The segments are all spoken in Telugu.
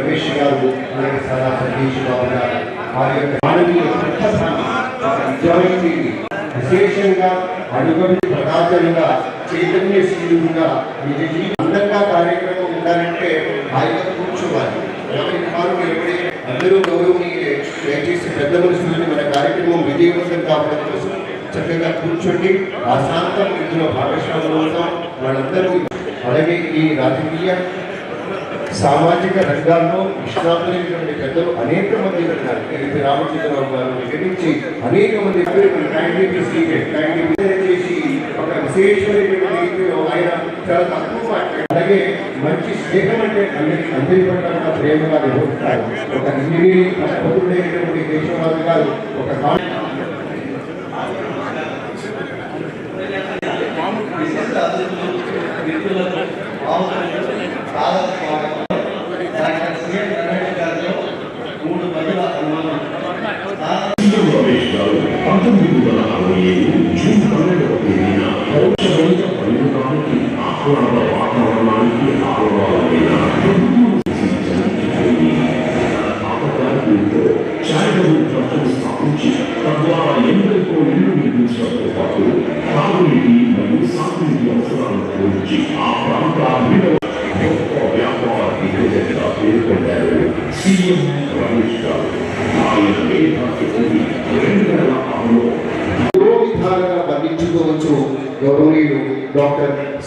రమేష్ గారు అలాగే సారా సతీష్ బాబు గారు వారి యొక్క మానవీయ దృక్పథాన్ని విశేషంగా అడుగడు ప్రకాశంగా చైతన్యశీలుగా నిజ అందంగా కార్యక్రమం ఉండాలంటే ఆయన కూర్చోవాలి ఎవరి కాలు నిలబడి అందరూ గౌరవనీయులే దయచేసి పెద్ద మనుషులని మన కార్యక్రమం విజయవంతం కావడం కోసం చక్కగా కూర్చోండి ఆ శాంతం ఇందులో భాగస్వాములు అవుతాం వాళ్ళందరూ అలాగే ఈ రాజకీయ సామాజిక రంగాల్లో నిష్ణాతులైనటువంటి పెద్దలు అనేక మంది ఉన్నారు. ఎల్పి రామచంద్రరావు గారు దగ్గర నుంచి అనేక మంది చేసి ఒక విశేషమైనటువంటి ఆయన చాలా తక్కువ అలాగే మంచి స్నేహం అంటే అందరి అందరి పట్ల కూడా ప్రేమగా ఒక ఇంజనీరింగ్ ప్రబుద్ధుడైనటువంటి దేశవాది గారు ఒక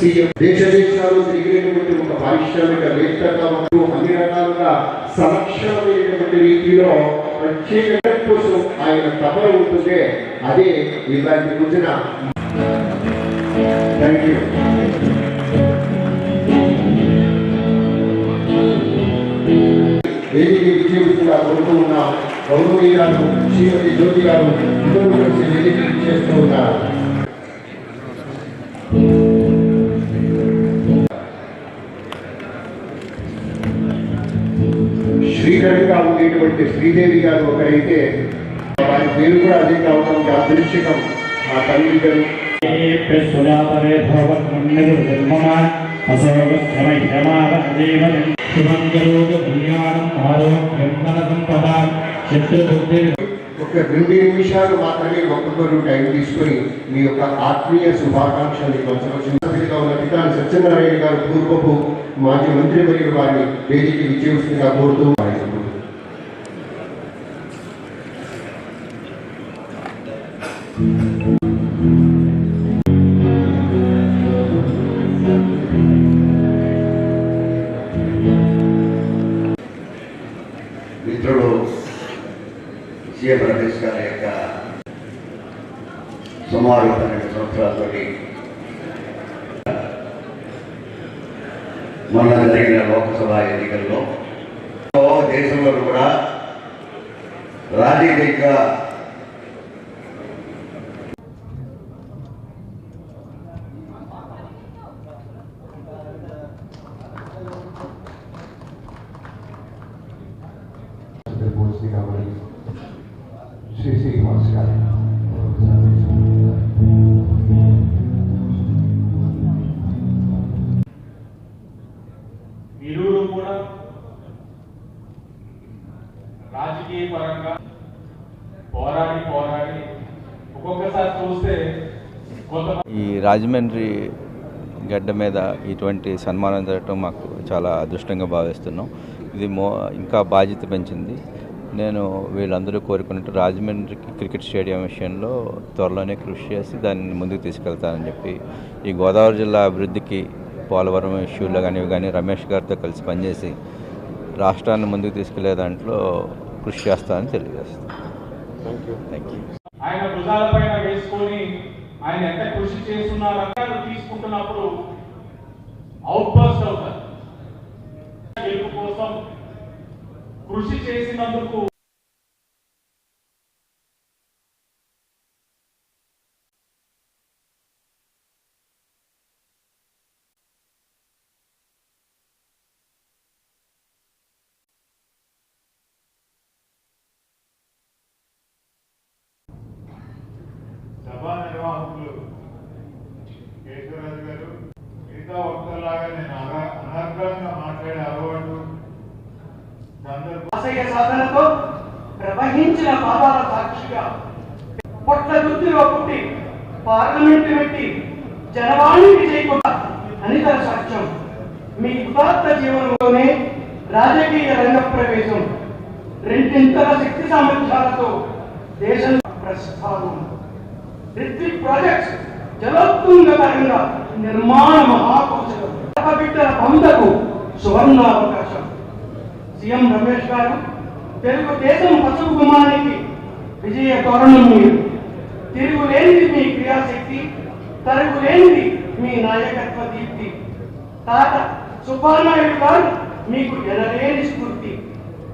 సీఎం దేశ దేశాలు తిరిగినటువంటి ఒక పారిశ్రామికవేత్తగా మరియు అన్ని రకాలుగా సంరక్షణమైనటువంటి రీతిలో ప్రత్యేక కోసం ఆయన తపన ఉంటుందే అదే ఇలాంటి రోజున. థ్యాంక్ యూ వేదిక విజయవంతంగా కోరుతూ ఉన్నాం. గౌరవనీయులు శ్రీమతి జ్యోతి గారు ఇద్దరు కలిసి వేదిక చేస్తూ ఉన్నారు. ఉండేటువంటి శ్రీదేవి గారు ఒకరైతే వారి పేరు కూడా అదే కావడం అదృశ్యకం ఆ తల్లి గారు ఒక రెండు నిమిషాలు మాత్రమే ఒక్కొక్కరు టైం తీసుకొని మీ యొక్క ఆత్మీయ ఉన్న పితాని సత్యనారాయణ గారు పూర్వపు మాజీ మంత్రి మరియు వారిని వేదిక విజయవంతంగా కోరుతూ సుమారు పన్నెండు సంవత్సరాలతోటి మొన్న జరిగిన లోక్సభ ఎన్నికల్లో దేశంలో కూడా రాజకీయ శ్రీ శ్రీనివాస్ గారు పోరాడి పోరాడి. ఒక్కొక్కసారి చూస్తే ఈ రాజమండ్రి గడ్డ మీద ఇటువంటి సన్మానం జరగటం మాకు చాలా అదృష్టంగా భావిస్తున్నాం. ఇది మో ఇంకా బాధ్యత పెంచింది. నేను వీళ్ళందరూ కోరుకున్నట్టు రాజమండ్రికి క్రికెట్ స్టేడియం విషయంలో త్వరలోనే కృషి చేసి దాన్ని ముందుకు తీసుకెళ్తానని చెప్పి ఈ గోదావరి జిల్లా అభివృద్ధికి పోలవరం ఇష్యూలో కానీ ఇవి కానీ రమేష్ గారితో కలిసి పనిచేసి రాష్ట్రాన్ని ముందుకు తీసుకెళ్ళే దాంట్లో కృషి చేస్తానని తెలియజేస్తాను ఆయన భుజాలపైన వేసుకొని ఆయన ఎంత కృషి చేస్తున్నారు తీసుకుంటున్నప్పుడు అవుట్ బస్ట్ అవుతారు. గెలుపు కోసం కృషి చేసినందుకు నిర్వాహకులు కేశవరాజు గారు మిగతా వక్తలాగా నేను అన- మాట్లాడే అలవాటు ఆశయ సాధనతో ప్రవహించిన పాదాల సాక్షిగా పొట్ల దుద్దిలో పుట్టి పార్లమెంట్ పెట్టి జనవాణికి చేయకుండా అనితర సాక్ష్యం. మీ ఉదాత్త జీవనంలోనే రాజకీయ రంగ ప్రవేశం రెండింతల శక్తి సామర్థ్యాలతో దేశం ప్రస్థానం. రిత్విక్ ప్రాజెక్ట్స్ జలోత్తుంగకరంగా నిర్మాణ మహాకౌశలం బిడ్డల పొందకు సువర్ణావకాశం. సీఎం రమేష్ గారు తెలుగుదేశం పసుపు గుమానికి విజయ తోరణం మీరు. తిరుగులేనిది మీ క్రియాశక్తి తరుగులేనిది మీ నాయకత్వ దీప్తి. తాత సుబ్బానాయుడు గారు మీకు ఎనలేని స్ఫూర్తి.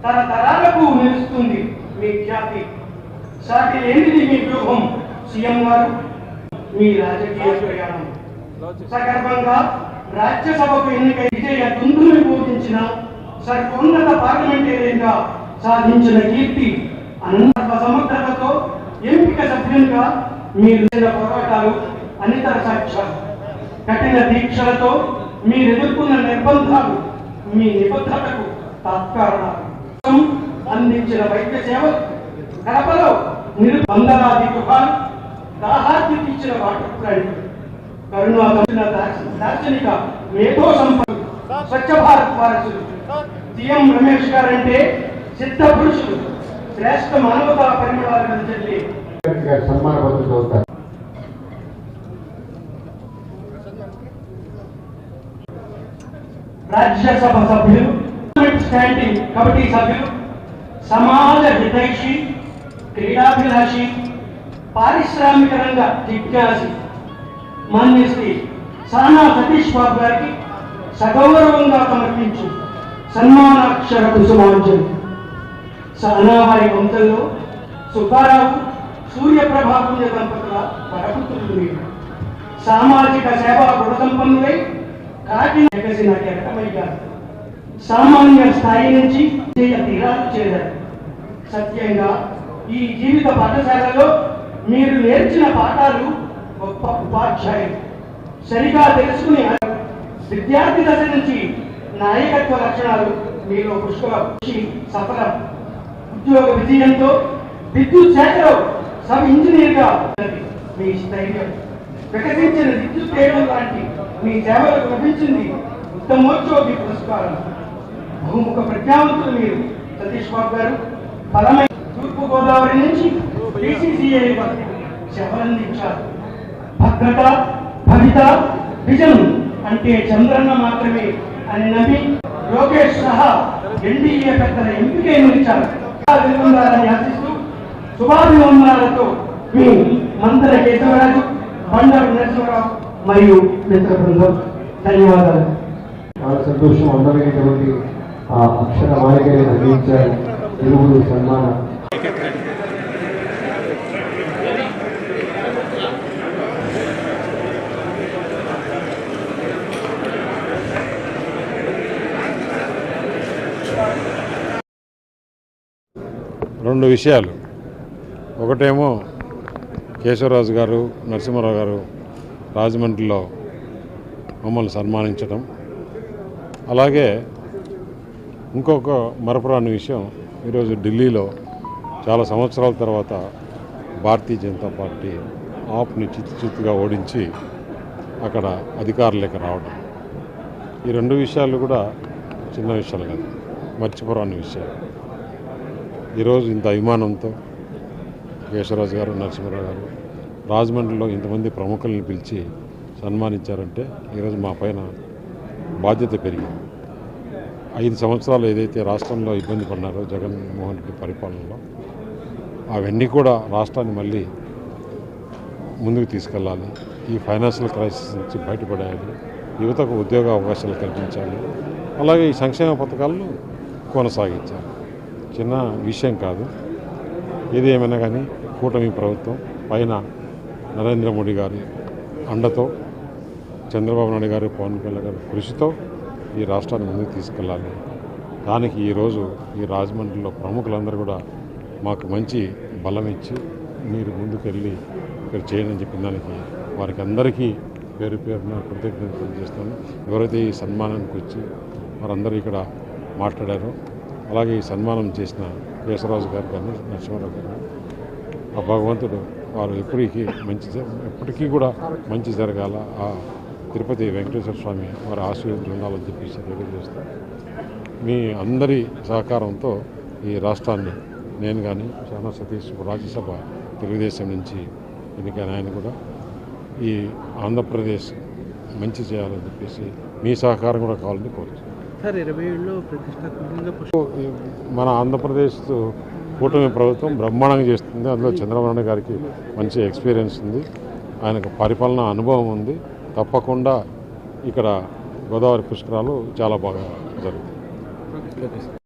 తరతరాలకు నిలుస్తుంది మీ ఖ్యాతి. సాటి లేనిది మీ వ్యూహం. సీఎం గారు మీ రాజకీయ ప్రయాణం. సగర్భంగా రాజ్యసభకు ఎన్నిక విజయ దుందుని బోధించిన సర్వోన్నత పార్లమెంటేరియన్గా సాధించిన కీర్తి అనంత సమగ్రతతో ఎంపిక సభ్యునిగా మీరు పోరాటాలు అనితర సాక్ష్యాలు కఠిన దీక్షలతో మీరు ఎదుర్కొన్న నిర్బంధాలు మీ నిబద్ధతకు తత్కారణాలు. అందించిన వైద్య సేవలు కడపలో నిర్బంధనాది గృహాలు దాహార్తి తీర్చిన వాటి కరుణా దార్శనిక మేధో సంపద స్వచ్ఛ భారత్ వారసులు సీఎం రమేష్ గారంటే సిద్ధ పురుషులు శ్రేష్ఠ మానవతా పరిమళాలు వెదజల్లి సన్మాన అవుతారు రాజ్యసభ సభ్యులు స్టాండింగ్ కమిటీ సభ్యులు సమాజ హితైషి క్రీడాభిలాషి పారిశ్రామిక రంగ జిజ్ఞాసి మాన్య శ్రీ సానా సతీష్ బాబు గారికి సగౌరవంగా సమర్పించు సన్మానాక్షర కుసుమాంజలి సానావారి వంశంలో సుబ్బారావు సూర్యప్రభాపుంజ దంపతుల వరపుత్రులు మీరు సామాజిక సేవా గుణ సంపన్నులై కాకి ఎగసిన కెరటమయ్యారు సామాన్య స్థాయి నుంచి తీరాలు చేరారు. సత్యంగా ఈ జీవిత పాఠశాలలో మీరు నేర్చిన పాఠాలు గొప్ప ఉపాధ్యాయులు. సరిగా తెలుసుకుని విద్యార్థి దశ నుంచి నాయకత్వ లక్షణాలు మీలో పుష్కల కృషి సఫలం. ఉద్యోగ విజయంతో విద్యుత్ శాఖలో సబ్ ఇంజనీర్గా మీ స్థైర్యం. వికసించిన విద్యుత్ తేడం లాంటి మీ సేవలకు లభించింది ఉత్తమోద్యోగి పురస్కారం. బహుముఖ ప్రజ్ఞావంతులు మీరు సతీష్ బాబు గారు. బలమైన తూర్పు గోదావరి నుంచి డిసిసిఐ వరకు భద్రత భవిత విజన్ అంటే చంద్రన్న మాత్రమే అని నవి లోకేష్ సహా ఎన్డీఏ పెద్దల ఎంపికై నిలిచారు ఆశిస్తూ శుభాభివందనాలతో మీ మంత్ర కేశవరాజు బండారు నరసింహరావు మరియు మిత్ర బృందం ధన్యవాదాలు. చాలా సంతోషం అందరికీ ఆ అక్షర మాలికని అందించారు. తెలుగు సన్మాన. రెండు విషయాలు. ఒకటేమో కేశవరాజు గారు నరసింహారావు గారు రాజమండ్రిలో మమ్మల్ని సన్మానించడం అలాగే ఇంకొక మరపురాని విషయం ఈరోజు ఢిల్లీలో చాలా సంవత్సరాల తర్వాత భారతీయ జనతా పార్టీ ఆప్ని చిత్తుచిత్తుగా ఓడించి అక్కడ అధికారులకు రావడం ఈ రెండు విషయాలు కూడా చిన్న విషయాలు కాదు మర్చిపోరాని విషయాలు. ఈరోజు ఇంత అభిమానంతో కేశవరాజు గారు నరసింహరావు గారు రాజమండ్రిలో ఇంతమంది ప్రముఖుల్ని పిలిచి సన్మానించారంటే ఈరోజు మా పైన బాధ్యత పెరిగింది. ఐదు సంవత్సరాలు ఏదైతే రాష్ట్రంలో ఇబ్బంది పడినారో జగన్మోహన్ రెడ్డి పరిపాలనలో అవన్నీ కూడా రాష్ట్రాన్ని మళ్ళీ ముందుకు తీసుకెళ్ళాలి. ఈ ఫైనాన్షియల్ క్రైసిస్ నుంచి బయటపడాలి యువతకు ఉద్యోగ అవకాశాలు కల్పించాలి. అలాగే ఈ సంక్షేమ పథకాలను కొనసాగించాలి. చిన్న విషయం కాదు. ఏది ఏమైనా కానీ కూటమి ప్రభుత్వం పైన నరేంద్ర మోడీ గారి అండతో చంద్రబాబు నాయుడు గారు పవన్ కళ్యాణ్ గారి కృషితో ఈ రాష్ట్రాన్ని ముందుకు తీసుకెళ్ళాలి. దానికి ఈరోజు ఈ రాజమండ్రిలో ప్రముఖులందరూ కూడా మాకు మంచి బలం ఇచ్చి మీరు ముందుకెళ్ళి ఇక్కడ చేయండి అని చెప్పిన దానికి వారికి అందరికీ పేరు పేరున కృతజ్ఞతలు చేస్తాను ఎవరైతే ఈ సన్మానానికి వచ్చి వారందరూ ఇక్కడ మాట్లాడారో అలాగే ఈ సన్మానం చేసిన కేశవరాజు గారు కానీ నరసింహారావు గారు ఆ భగవంతుడు వారు ఎప్పటికీ మంచి ఎప్పటికీ కూడా మంచి జరగాల. ఆ తిరుపతి వెంకటేశ్వర స్వామి వారి ఆశీర్వాదం ఉండాలని చెప్పేసి తెలియజేస్తాను మీ అందరి సహకారంతో ఈ రాష్ట్రాన్ని నేను కానీ చాలా సతీష్ రాజ్యసభ తెలుగుదేశం నుంచి ఎన్నికైన ఆయన కూడా ఈ ఆంధ్రప్రదేశ్ మంచి చేయాలని చెప్పేసి మీ సహకారం కూడా కావాలని కోరుతున్నాను. సార్ ఇరవై ఏడులో ప్రతిష్టాత్మకంగా పుష్ప మన ఆంధ్రప్రదేశ్ కూటమి ప్రభుత్వం బ్రహ్మాండంగా చేస్తుంది. అందులో చంద్రబాబు నాయుడు గారికి మంచి ఎక్స్పీరియన్స్ ఉంది. ఆయనకు పరిపాలన అనుభవం ఉంది. తప్పకుండా ఇక్కడ గోదావరి పుష్కరాలు చాలా బాగా జరుగుతాయి.